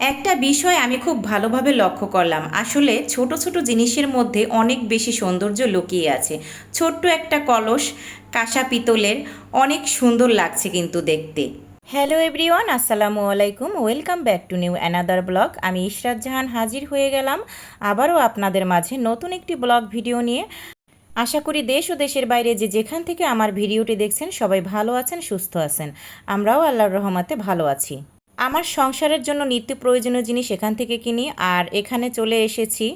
একটা বিষয় আমি খুব ভালোভাবে লক্ষ্য করলাম। আসলে ছোট ছোট জিনিসের মধ্যে অনেক বেশি সৌন্দর্য লুকিয়ে আছে। ছোট্ট একটা কলস, কাঁসা পিতলের অনেক সুন্দর লাগছে কিন্তু দেখতে। হ্যালো এভরিওয়ান আসসালামু আলাইকুম। Welcome back to new another blog আমি ইশরাত জাহান হাজির হয়ে গেলাম। আবারও আপনাদের মাঝে নতুন একটি ব্লগ ভিডিও নিয়ে। আশা করি দেশ ও দেশের বাইরে যে যেখান থেকে আমার ভিডিওটি দেখছেন সবাই ভালো আছেন, সুস্থ আছেন। আমরাও আল্লাহর রহমাতে ভালো আছি। আমার সংসারের জন্য নিত্য প্রয়োজনীয় জিনিস এখান থেকে কিনি, আর এখানে চলে এসেছি।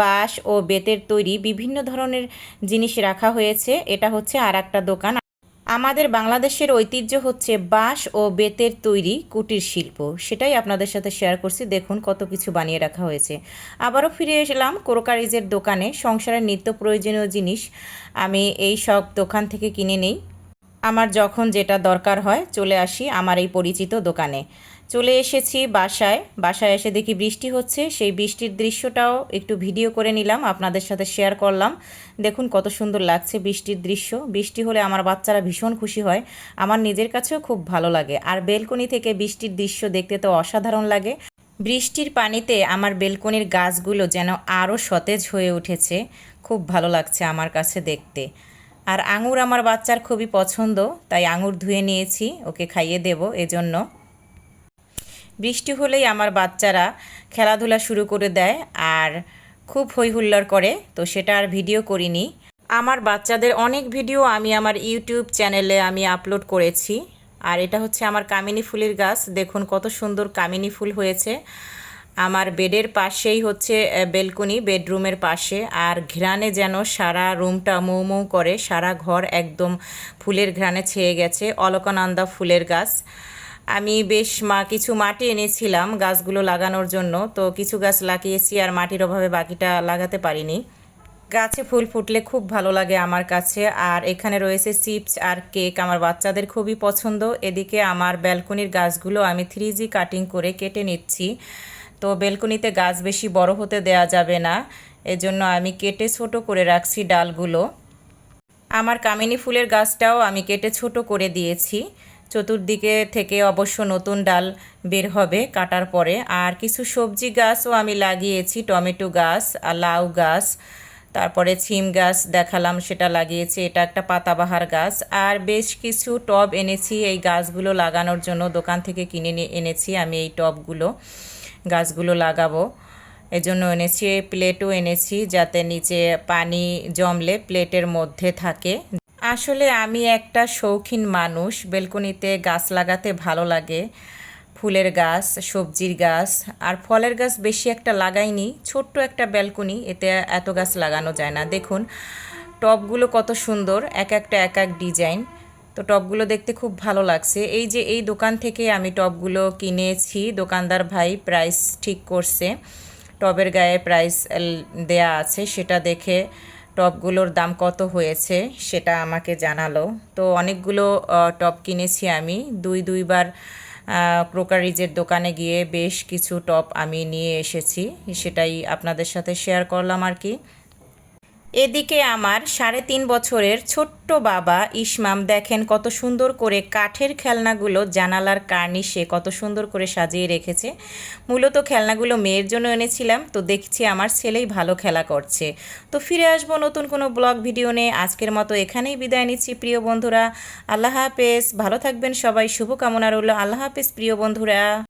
বাঁশ ও বেতের তৈরি বিভিন্ন ধরনের জিনিস রাখা হয়েছে। এটা হচ্ছে আর একটা দোকান। আমাদের বাংলাদেশের ঐতিহ্য হচ্ছে বাঁশ ও বেতের তৈরি কুটির শিল্প। সেটাই আপনাদের সাথে শেয়ার করছি। দেখুন কত কিছু বানিয়ে রাখা হয়েছে। আবারও ফিরে এসলাম কোরকারিজের দোকানে। সংসারের নিত্য প্রয়োজনীয় জিনিস আমি এই সব দোকান থেকে কিনে নেই। আমার যখন যেটা দরকার হয় চলে আসি আমার এই পরিচিত দোকানে। চলে এসেছি বাসায়। বাসায় এসে দেখি বৃষ্টি হচ্ছে। সেই বৃষ্টির দৃশ্যটাও একটু ভিডিও করে নিলাম, আপনাদের সাথে শেয়ার করলাম। দেখুন কত সুন্দর লাগছে বৃষ্টির দৃশ্য। বৃষ্টি হলে আমার বাচ্চারা ভীষণ খুশি হয়। আমার নিজের কাছেও খুব ভালো লাগে। আর বেলকনি থেকে বৃষ্টির দৃশ্য দেখতে তো অসাধারণ লাগে। বৃষ্টির পানিতে আমার বেলকনির গাছগুলো যেন আরও সতেজ হয়ে উঠেছে। খুব ভালো লাগছে আমার কাছে দেখতে। আর আঙুর আমার বাচ্চার খুবই পছন্দ, তাই আঙুর ধুয়ে নিয়েছি, ওকে খাইয়ে দেব এজন্য। বৃষ্টি হলেই আমার বাচ্চারা খেলাধুলা শুরু করে দেয় আর খুব হই হুল্লোড় করে, তো সেটা আর ভিডিও করিনি। আমার বাচ্চাদের অনেক ভিডিও আমি আমার ইউটিউব চ্যানেলে আমি আপলোড করেছি। আর এটা হচ্ছে আমার কামিনী ফুলের গাছ। দেখুন কত সুন্দর কামিনী ফুল হয়েছে। আমার বেডের পাশেই হচ্ছে বেলকনি বেডরুমের পাশে। আর ঘ্রাণে যেন সারা রুমটা মৌ মৌ করে, সারা ঘর একদম ফুলের ঘ্রাণে ছেয়ে গেছে। অলকানন্দা ফুলের গাছ। আমি বেশ মা, কিছু মাটি এনেছিলাম গাছগুলো লাগানোর জন্য, তো কিছু গাছ লাগিয়েছি আর মাটির অভাবে বাকিটা লাগাতে পারিনি। গাছে ফুল ফুটলে খুব ভালো লাগে আমার কাছে, আর এখানে রয়েছে চিপস আর কেক, আমার বাচ্চাদের খুবই পছন্দ। এদিকে আমার ব্যালকনির গাছগুলো আমি থ্রি জি কাটিং করে কেটে নিচ্ছি, তো বেলকনিতে গাছ বেশি বড় হতে দেয়া যাবে না, এজন্য আমি কেটে ছোট করে রাখছি ডালগুলো। আমার কামিনী ফুলের গাছটাও আমি কেটে ছোট করে দিয়েছি চতুর্দিকে থেকে অবশ্য নতুন ডাল বের হবে কাটার পরে। আর কিছু সবজি গাছও আমি লাগিয়েছি, টমেটো গাছ আর লাউ গাছ, তারপরে ছিম গাছ দেখালাম, সেটা লাগিয়েছি, এটা একটা পাতাবাহার গাছ। আর বেশ কিছু টব এনেছি, এই গাছগুলো লাগানোর জন্য দোকান থেকে কিনে নিয়ে এনেছি, আমি এই টবগুলো, গাছগুলো লাগাবো। এজন্য এনেছি, প্লেটও এনেছি, যাতে নিচে পানি জমলে প্লেটের মধ্যে থাকে। আসলে আমি একটা শৌখিন মানুষ। বেলকনিতে গাছ লাগাতে ভালো লাগে। ফুলের গাছ, সবজির গাছ আর ফলের গাছ বেশি একটা লাগাইনি। ছোট্ট একটা ব্যালকনি এতে এত গাছ লাগানো যায় না। দেখুন, টবগুলো কত সুন্দর, এক একটা এক এক ডিজাইন। তো টবগুলো দেখতে খুব ভালো লাগছে। এই যে এই দোকান থেকে আমি টবগুলো কিনেছি, দোকানদার ভাই প্রাইস ঠিক করছে। টবের গায়ে প্রাইস দেয়া আছে, সেটা দেখে টবগুলোর দাম কত হয়েছে সেটা আমাকে জানালো। তো অনেকগুলো টপ কিনেছি আমি। দুই দুইবার ক্রোকারিজের দোকানে গিয়ে বেশ কিছু টপ আমি নিয়ে এসেছি। সেটাই আপনাদের সাথে শেয়ার করলাম আর কি। এদিকে আমার সাড়ে তিন বছরের ছোট্ট বাবা ইসমাম দেখেন কত সুন্দর করে কাঠের খেলনাগুলো জানালার কার্নিশে কত সুন্দর করে সাজিয়ে রেখেছে। মূলত খেলনাগুলো মেয়ের জন্য এনেছিলাম, তো দেখছি আমার ছেলেই ভালো খেলা করছে। তো ফিরে আসব নতুন কোনো ব্লগ ভিডিও নিয়ে। আজকের মতো এখানেই বিদায় নিচ্ছি প্রিয় বন্ধুরা। আল্লাহ হাফেজ। ভালো থাকবেন সবাই। শুভকামনা রইল আল্লাহ হাফেজ প্রিয় বন্ধুরা।